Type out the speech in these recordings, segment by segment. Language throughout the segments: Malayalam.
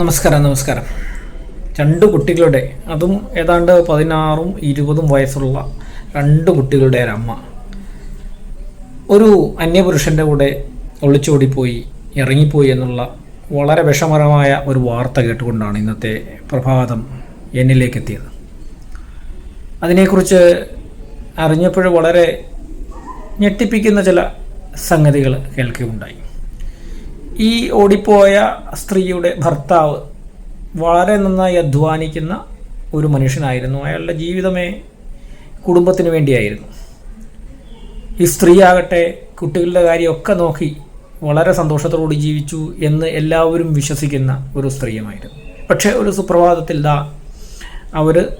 നമസ്കാരം നമസ്കാരം. രണ്ട് കുട്ടികളുടെ അതും ഏതാണ്ട് പതിനാറും ഇരുപതും വയസ്സുള്ള രണ്ട് കുട്ടികളുടെ ഒരമ്മ ഒരു അന്യപുരുഷന്റെ കൂടെ ഒളിച്ചോടിപ്പോയി ഇറങ്ങിപ്പോയി എന്നുള്ള വളരെ വിഷമകരമായ ഒരു വാർത്ത കേട്ടുകൊണ്ടാണ് ഇന്നത്തെ പ്രഭാതം എന്നിലേക്ക് എത്തിയത് അതിനെക്കുറിച്ച് അറിഞ്ഞപ്പോൾ വളരെ ഞെട്ടിപ്പിക്കുന്ന ചില സംഗതികൾ കേൾക്കുകയുണ്ടായി. ഈ ഓടിപ്പോയ സ്ത്രീയുടെ ഭർത്താവ് വളരെ നന്നായി അധ്വാനിക്കുന്ന ഒരു മനുഷ്യനായിരുന്നു. അയാളുടെ ജീവിതമേ കുടുംബത്തിന് വേണ്ടിയായിരുന്നു. ഈ സ്ത്രീയാകട്ടെ കുട്ടികളുടെ കാര്യമൊക്കെ നോക്കി വളരെ സന്തോഷത്തോടുകൂടി ജീവിച്ചു എന്ന് എല്ലാവരും വിശ്വസിക്കുന്ന ഒരു സ്ത്രീയുമായിരുന്നു. പക്ഷേ ഒരു സുപ്രഭാതത്തിൽ ദാ അവർ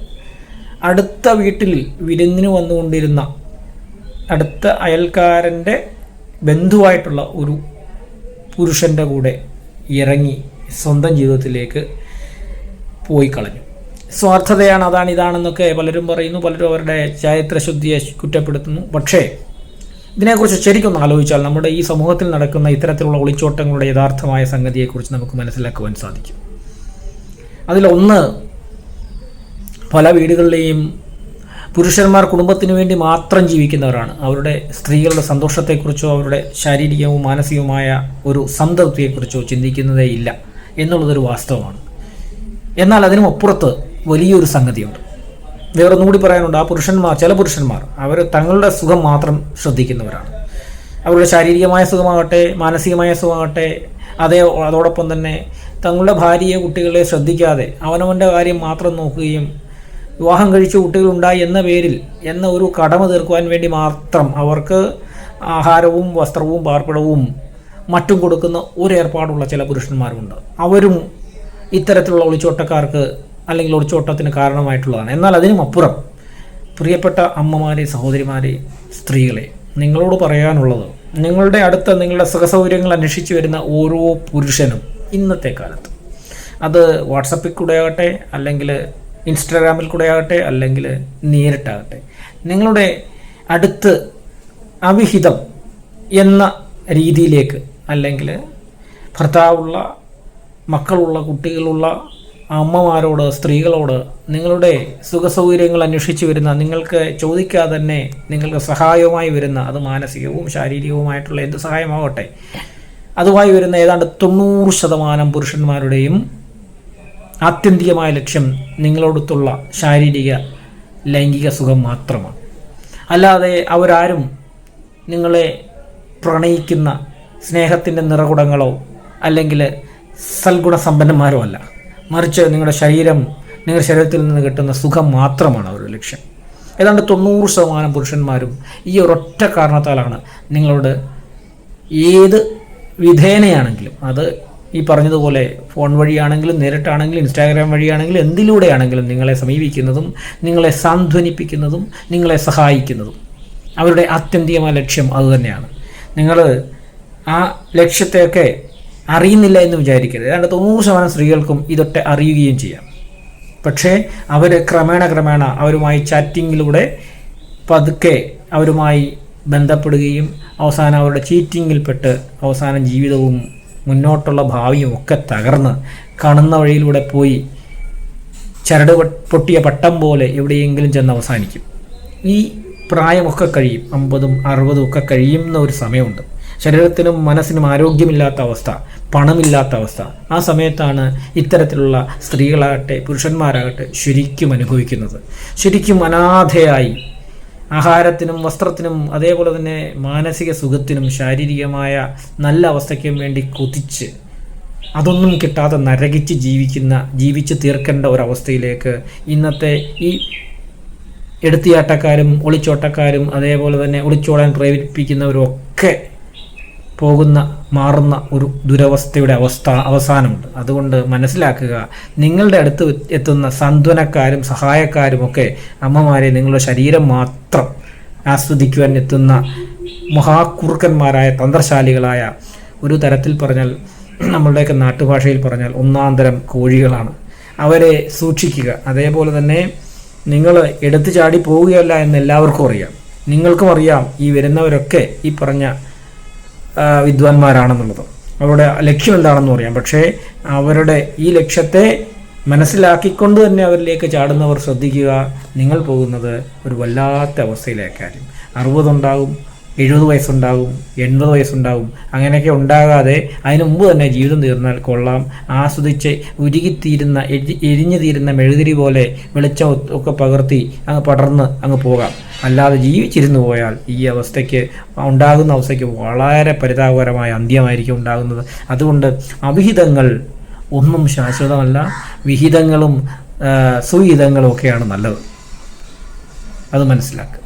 അടുത്ത വീട്ടിൽ വിരുന്നിന് വന്നുകൊണ്ടിരുന്ന അടുത്ത അയൽക്കാരന്റെ ബന്ധുവായിട്ടുള്ള ഒരു പുരുഷന്റെ കൂടെ ഇറങ്ങി സ്വന്തം ജീവിതത്തിലേക്ക് പോയി കളഞ്ഞു സ്വാർത്ഥതയാണ് അതാണ് ഇതാണെന്നൊക്കെ പലരും പറയുന്നു പലരും അവരുടെ ചരിത്രശുദ്ധിയെ കുറ്റപ്പെടുത്തുന്നു. പക്ഷേ ഇതിനെക്കുറിച്ച് ശരിക്കൊന്ന് ആലോചിച്ചാൽ നമ്മുടെ ഈ സമൂഹത്തിൽ നടക്കുന്ന ഇത്തരത്തിലുള്ള ഒളിച്ചോട്ടങ്ങളുടെ യഥാർത്ഥമായ സംഗതിയെക്കുറിച്ച് നമുക്ക് മനസ്സിലാക്കുവാൻ സാധിക്കും. അതിലൊന്ന് പല വീടുകളിലെയും പുരുഷന്മാർ കുടുംബത്തിന് വേണ്ടി മാത്രം ജീവിക്കുന്നവരാണ്. അവരുടെ സ്ത്രീകളുടെ സന്തോഷത്തെക്കുറിച്ചോ അവരുടെ ശാരീരികവും മാനസികവുമായ ഒരു സംതൃപ്തിയെക്കുറിച്ചോ ചിന്തിക്കുന്നതേ ഇല്ല എന്നുള്ളതൊരു വാസ്തവമാണ്. എന്നാൽ അതിനും അപ്പുറത്ത് വലിയൊരു സംഗതിയുണ്ട്. വേറൊന്നുകൂടി പറയാനുണ്ട് ആ പുരുഷന്മാർ ചില പുരുഷന്മാർ അവർ തങ്ങളുടെ സുഖം മാത്രം ശ്രദ്ധിക്കുന്നവരാണ്. അവരുടെ ശാരീരികമായ സുഖമാകട്ടെ മാനസികമായ സുഖമാകട്ടെ അതേ അതോടൊപ്പം തന്നെ തങ്ങളുടെ ഭാര്യയെ കുട്ടികളെ ശ്രദ്ധിക്കാതെ അവനവന്റെ കാര്യം മാത്രം നോക്കുകയും വിവാഹം കഴിച്ച കുട്ടികളുണ്ടായി എന്ന പേരിൽ എന്ന ഒരു കടമ തീർക്കുവാൻ വേണ്ടി മാത്രം അവർക്ക് ആഹാരവും വസ്ത്രവും പാർപ്പിടവും മറ്റും കൊടുക്കുന്ന ഒരു ഏർപ്പാടുള്ള ചില പുരുഷന്മാരുണ്ട് അവരും ഇത്തരത്തിലുള്ള ഒളിച്ചോട്ടക്കാർക്ക് അല്ലെങ്കിൽ ഒളിച്ചോട്ടത്തിന് കാരണമായിട്ടുള്ളതാണ്. എന്നാൽ അതിനും അപ്പുറം പ്രിയപ്പെട്ട അമ്മമാരെ സഹോദരിമാരെ സ്ത്രീകളെ നിങ്ങളോട് പറയാനുള്ളത് നിങ്ങളുടെ അടുത്ത് നിങ്ങളുടെ സുഖസൗകര്യങ്ങൾ അന്വേഷിച്ച് വരുന്ന ഓരോ പുരുഷനും ഇന്നത്തെ കാലത്ത്. അത് വാട്സപ്പിൽ കൂടെ ആകട്ടെ അല്ലെങ്കിൽ ഇൻസ്റ്റാഗ്രാമിൽ കൂടെ ആകട്ടെ അല്ലെങ്കിൽ നേരിട്ടാകട്ടെ. നിങ്ങളുടെ അടുത്ത് അവിഹിതം എന്ന രീതിയിലേക്ക് അല്ലെങ്കിൽ ഭർത്താവുള്ള മക്കളുള്ള കുട്ടികളുള്ള അമ്മമാരോട് സ്ത്രീകളോട് നിങ്ങളുടെ സുഖസൗകര്യങ്ങൾ അന്വേഷിച്ച് വരുന്ന നിങ്ങൾക്ക് ചോദിക്കാതെ തന്നെ നിങ്ങൾക്ക് സഹായവുമായി വരുന്ന അത് മാനസികവും ശാരീരികവുമായിട്ടുള്ള എന്ത് സഹായമാകട്ടെ. അതുമായി വരുന്ന ഏതാണ്ട് തൊണ്ണൂറ് ശതമാനം പുരുഷന്മാരുടെയും ആത്യന്തികമായ ലക്ഷ്യം നിങ്ങളോടൊത്തുള്ള ശാരീരിക ലൈംഗിക സുഖം മാത്രമാണ്. അല്ലാതെ അവരാരും നിങ്ങളെ പ്രണയിക്കുന്ന സ്നേഹത്തിന്റെ നിറകുടങ്ങളോ അല്ലെങ്കിൽ സൽഗുണസമ്പന്നന്മാരോ അല്ല. മറിച്ച് നിങ്ങളുടെ ശരീരം നിങ്ങളുടെ ശരീരത്തിൽ നിന്ന് കിട്ടുന്ന സുഖം മാത്രമാണ് അവരുടെ ലക്ഷ്യം. ഏതാണ്ട് തൊണ്ണൂറ് ശതമാനം പുരുഷന്മാരും ഈ ഒരൊറ്റ കാരണത്താലാണ് നിങ്ങളോട് ഏത് വിധേനയാണെങ്കിലും അത് ഈ പറഞ്ഞതുപോലെ ഫോൺ വഴിയാണെങ്കിലും നേരിട്ടാണെങ്കിലും ഇൻസ്റ്റാഗ്രാം വഴിയാണെങ്കിലും എന്തിലൂടെയാണെങ്കിലും നിങ്ങളെ സമീപിക്കുന്നതും നിങ്ങളെ സാന്ത്വനിപ്പിക്കുന്നതും നിങ്ങളെ സഹായിക്കുന്നതും. അവരുടെ ആത്യന്തികമായ ലക്ഷ്യം അതുതന്നെയാണ് നിങ്ങൾ ആ ലക്ഷ്യത്തെയൊക്കെ അറിയുന്നില്ല എന്ന് വിചാരിക്കരുത്. ഏതാണ്ട് തൊണ്ണൂറ് ശതമാനം സ്ത്രീകൾക്കും ഇതൊക്കെ അറിയുകയും ചെയ്യാം. പക്ഷേ അവർ ക്രമേണ ക്രമേണ അവരുമായി ചാറ്റിങ്ങിലൂടെ പതുക്കെ അവരുമായി ബന്ധപ്പെടുകയും അവസാനം അവരുടെ ചീറ്റിങ്ങിൽപ്പെട്ട് അവസാനം ജീവിതവും മുന്നോട്ടുള്ള ഭാവിയും ഒക്കെ തകർന്ന് കാണുന്ന വഴിയിലൂടെ പോയി ചരട് പൊട്ടിയ പട്ടം പോലെ എവിടെയെങ്കിലും ചെന്ന് അവസാനിക്കും. ഈ പ്രായമൊക്കെ കഴിയും അമ്പതും അറുപതും ഒക്കെ കഴിയുന്ന ഒരു സമയമുണ്ട്. ശരീരത്തിനും മനസ്സിനും ആരോഗ്യമില്ലാത്ത അവസ്ഥ പണമില്ലാത്ത അവസ്ഥ. ആ സമയത്താണ് ഇത്തരത്തിലുള്ള സ്ത്രീകളാകട്ടെ പുരുഷന്മാരാകട്ടെ ശരിക്കും അനുഭവിക്കുന്നത്. ശരിക്കും അനാഥയായി ആഹാരത്തിനും വസ്ത്രത്തിനും അതേപോലെ തന്നെ മാനസിക സുഖത്തിനും ശാരീരികമായ നല്ല അവസ്ഥയ്ക്കും വേണ്ടി കൊതിച്ച് അതൊന്നും കിട്ടാതെ നരകിച്ച് ജീവിക്കുന്ന ജീവിച്ച് തീർക്കേണ്ട ഒരവസ്ഥയിലേക്ക് ഇന്നത്തെ ഈ എടുത്തിയാട്ടക്കാരും ഒളിച്ചോട്ടക്കാരും അതേപോലെ തന്നെ ഒളിച്ചോടാൻ പ്രേരിപ്പിക്കുന്നവരും ഒക്കെ പോകുന്ന മാറുന്ന ഒരു ദുരവസ്ഥയുടെ അവസ്ഥ അവസാനമുണ്ട്. അതുകൊണ്ട് മനസ്സിലാക്കുക നിങ്ങളുടെ അടുത്ത് എത്തുന്ന സാന്ത്വനക്കാരും സഹായക്കാരുമൊക്കെ അമ്മമാരെ നിങ്ങളുടെ ശരീരം മാത്രം ആസ്വദിക്കുവാൻ എത്തുന്ന മഹാകുറുക്കന്മാരായ തന്ത്രശാലികളായ ഒരു തരത്തിൽ പറഞ്ഞാൽ നമ്മളുടെയൊക്കെ നാട്ടുഭാഷയിൽ പറഞ്ഞാൽ ഒന്നാം തരം കോഴികളാണ്. അവരെ സൂക്ഷിക്കുക. അതേപോലെ തന്നെ നിങ്ങൾ എടുത്തു ചാടി പോവുകയല്ല എന്ന് എല്ലാവർക്കും അറിയാം. നിങ്ങൾക്കും അറിയാം ഈ വരുന്നവരൊക്കെ ഈ പറഞ്ഞ വിദ്വാൻമാരാണെന്നുള്ളത്. അവരുടെ ലക്ഷ്യം എന്താണെന്ന് പറയാം. പക്ഷേ അവരുടെ ഈ ലക്ഷ്യത്തെ മനസ്സിലാക്കിക്കൊണ്ട് തന്നെ അവരിലേക്ക് ചാടുന്നവർ ശ്രദ്ധിക്കുക നിങ്ങൾ പോകുന്നത് ഒരു വല്ലാത്ത അവസ്ഥയിലേക്കായിരിക്കും. അറുപതുണ്ടാകും എഴുപത് വയസ്സുണ്ടാവും എൺപത് വയസ്സുണ്ടാവും അങ്ങനെയൊക്കെ ഉണ്ടാകാതെ അതിനു മുമ്പ് തന്നെ ജീവിതം തീർന്നാൽ കൊള്ളാം. ആസ്വദിച്ച് ഉരുകിത്തീരുന്ന എരി എരിഞ്ഞു തീരുന്ന മെഴുതിരി പോലെ വെളിച്ചം ഒക്കെ പകർത്തി അങ്ങ് പടർന്ന് അങ്ങ് പോകാം. അല്ലാതെ ജീവിച്ചിരുന്നു പോയാൽ ഈ അവസ്ഥയ്ക്ക് ഉണ്ടാകുന്ന അവസ്ഥയ്ക്ക് വളരെ പരിതാപകരമായ അന്ത്യമായിരിക്കും ഉണ്ടാകുന്നത്. അതുകൊണ്ട് അവിഹിതങ്ങൾ ഒന്നും ശാശ്വതമല്ല വിഹിതങ്ങളും സുഹിതങ്ങളും ഒക്കെയാണ് നല്ലത്. അത് മനസ്സിലാക്കുക.